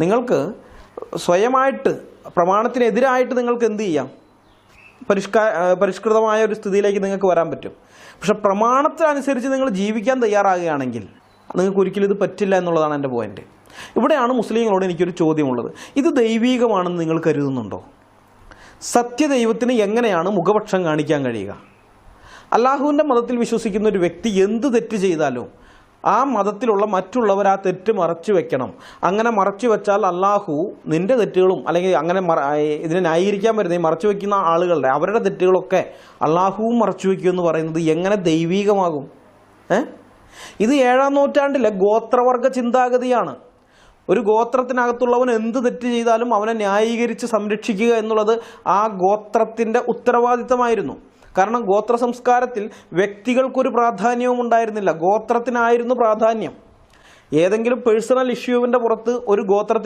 നിങ്ങൾക്ക് സ്വയമായിട്ട് പ്രമാണത്തിനെതിരായിട്ട് നിങ്ങൾക്ക് എന്ത് ചെയ്യാം? പരിഷ്കാ പരിഷ്കൃതമായ ഒരു സ്ഥിതിയിലേക്ക് നിങ്ങൾക്ക് വരാൻ പറ്റും. പക്ഷെ പ്രമാണത്തിനനുസരിച്ച് നിങ്ങൾ ജീവിക്കാൻ തയ്യാറാകുകയാണെങ്കിൽ നിങ്ങൾക്ക് ഒരിക്കലും ഇത് പറ്റില്ല എന്നുള്ളതാണ് എന്റെ പോയിന്റ് ഇവിടെയാണ് മുസ്ലിങ്ങളോട് എനിക്കൊരു ചോദ്യമുള്ളത്. ഇത് ദൈവീകമാണെന്ന് നിങ്ങൾ കരുതുന്നുണ്ടോ? സത്യദൈവത്തിന് എങ്ങനെയാണ് മുഖപക്ഷം കാണിക്കാൻ കഴിയുക? അള്ളാഹുവിന്റെ മതത്തിൽ വിശ്വസിക്കുന്ന ഒരു വ്യക്തി എന്ത് തെറ്റ് ചെയ്താലും ആ മതത്തിലുള്ള മറ്റുള്ളവർ ആ തെറ്റ് മറച്ചു വെക്കണം. അങ്ങനെ മറച്ചു വെച്ചാൽ അള്ളാഹു നിന്റെ തെറ്റുകളും അല്ലെങ്കിൽ അങ്ങനെ ഇതിനെ ന്യായീകരിക്കാൻ വരുന്ന മറച്ചു വെക്കുന്ന ആളുകളുടെ അവരുടെ തെറ്റുകളൊക്കെ അള്ളാഹുവും മറച്ചു വെക്കും എന്ന് പറയുന്നത് എങ്ങനെ ദൈവീകമാകും? ഏ? ഇത് ഏഴാം നൂറ്റാണ്ടിലെ ഗോത്രവർഗ ചിന്താഗതിയാണ്. ഒരു ഗോത്രത്തിനകത്തുള്ളവൻ എന്ത് തെറ്റ് ചെയ്താലും അവനെ ന്യായീകരിച്ച് സംരക്ഷിക്കുക എന്നുള്ളത് ആ ഗോത്രത്തിന്റെ ഉത്തരവാദിത്തമായിരുന്നു. കാരണം ഗോത്ര സംസ്കാരത്തിൽ വ്യക്തികൾക്കൊരു പ്രാധാന്യവും ഉണ്ടായിരുന്നില്ല. ഗോത്രത്തിനായിരുന്നു പ്രാധാന്യം. ഏതെങ്കിലും പേഴ്സണൽ ഇഷ്യൂവിന്റെ പുറത്ത് ഒരു ഗോത്രത്തിൽ